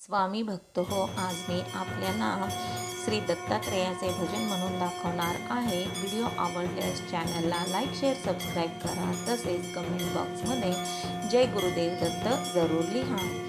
स्वामी भक्त हो आज मी आपल्याला श्री दत्तात्रेयाचे भजन म्हणून दाखवणार आहे. व्हिडिओ आवडल्यास चॅनलला लाईक शेअर सबस्क्राईब करा. तसेच कमेंट बॉक्समध्ये जय गुरुदेव दत्त जरूर लिहा.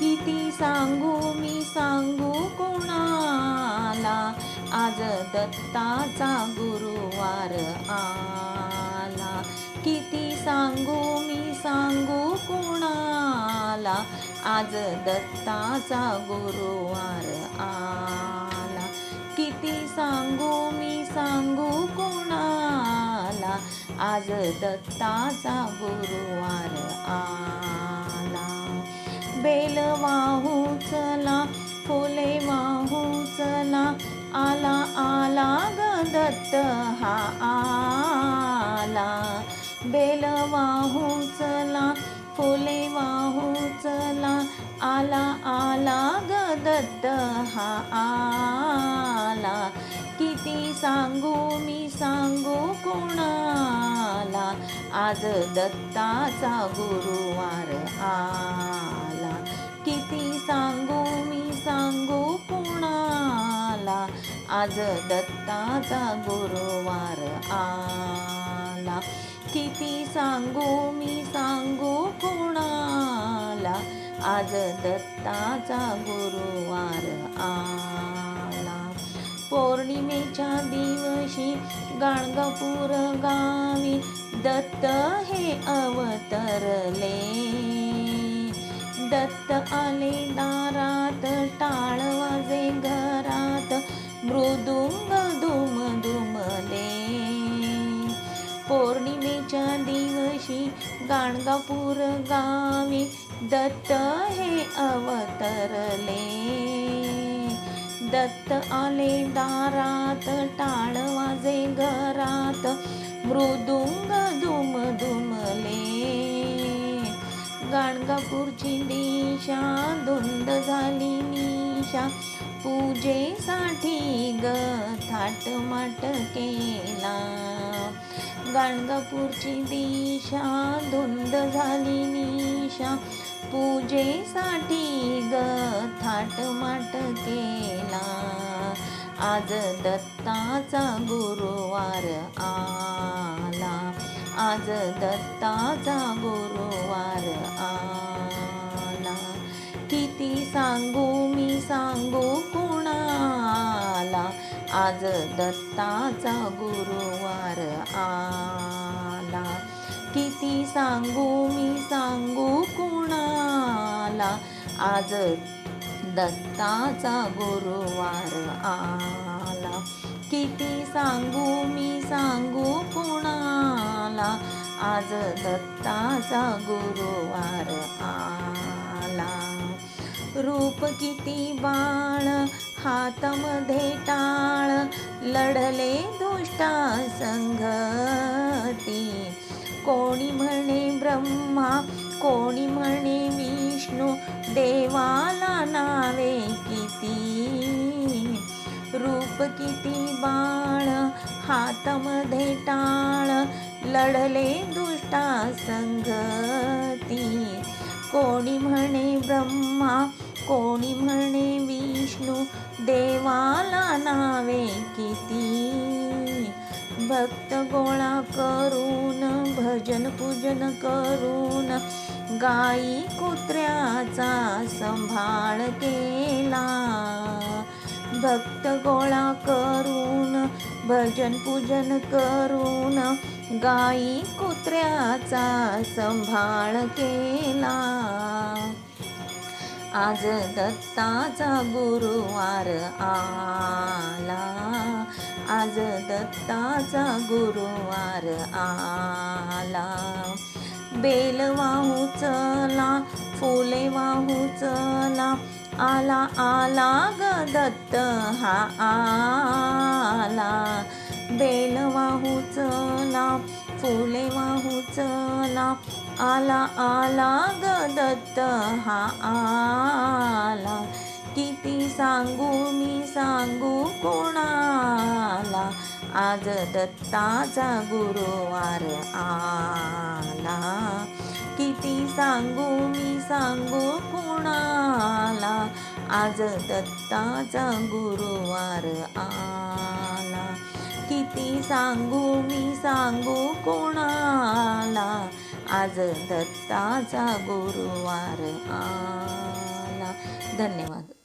किती सांगू मी सांगू कोणाला? आज दत्ताचा गुरुवार आला. किती सांगू मी सांगू कोणाला? आज दत्ताचा गुरुवार आला. किती सांगू मी सांगू कोणाला? आज दत्ताचा गुरुवार आला. बेल वाहू चला फुले वाहू चला आला आला ग दत्त हा आला. बेल वाहू चला फुले वाहू चला आला आला ग दत्त हा आला. किती सांगू मी सांगू कोणाला? आज दत्ताचा गुरुवार आला. किती सांगू मी सांगू कोणाला? आज दत्ताचा गुरुवार आला. किती सांगू मी सांगू कोणाला? आज दत्ताचा गुरुवार आला. पौर्णिमेच्या दिवशी गाणगापूर गावी दत्त हे अवतरले. दत्त आले दारात टाळ वाजे घरात मृदुंग आजच्या दिवशी गाणगापूर गावी दत्त हे अवतरले. दत्त आले दारात टाळ वाजे घरात मृदुंग दुम दुमले. गाणगापूरची दिशा धुंद झाली निशा पूजेसाठी ग थाटमाट केला गाणगापूरची दिशा धुंद झाली निशा. पूजेसाठी ग थाटमाट केला आज दत्ताचा गुरुवार आला. आज दत्ताचा गुरुवार आला. किती सांगू मी सांगू आज दत्ताचा गुरुवार आला. किती सांगू मी सांगू कुणाला? आज दत्ताचा गुरुवार आला. किती सांगू मी सांगू कुणाला? आज दत्ताचा गुरुवार आला. रूप किती बाळ हातामध्ये टाळ लढले दुष्टा संगती कोणी म्हणे ब्रह्मा कोणी म्हणे विष्णू देवाला नावे किती? रूप किती बाळ हातामध्ये टाळ लढले दुष्टा संगती कोणी म्हणे ब्रह्मा कोणी म्हणे विष्णू देवाला नावे किती? भक्त गोळा करून भजन पूजन करून गाई कुत्र्याचा संभाळ केला. भक्त गोळा करून भजन पूजन करून गाई कुत्र्याचा संभाळ केला. आज दत्ताचा गुरुवार आला. आज दत्ताचा गुरुवार आला. बेल वाहू चला फुले वाहू चला आला आला ग दत्त हा आला. बेल वाहू चला फुले वाहू चला आला आला ग दत्त हा आला. किती सांगू मी सांगू कोणाला? आज दत्ताचा गुरुवार आला. किती सांगू मी सांगू कुणाला? आज दत्ताचा गुरुवार आला. किती सांगू मी सांगू कोणाला? आज दत्ताचा गुरुवार आला. धन्यवाद.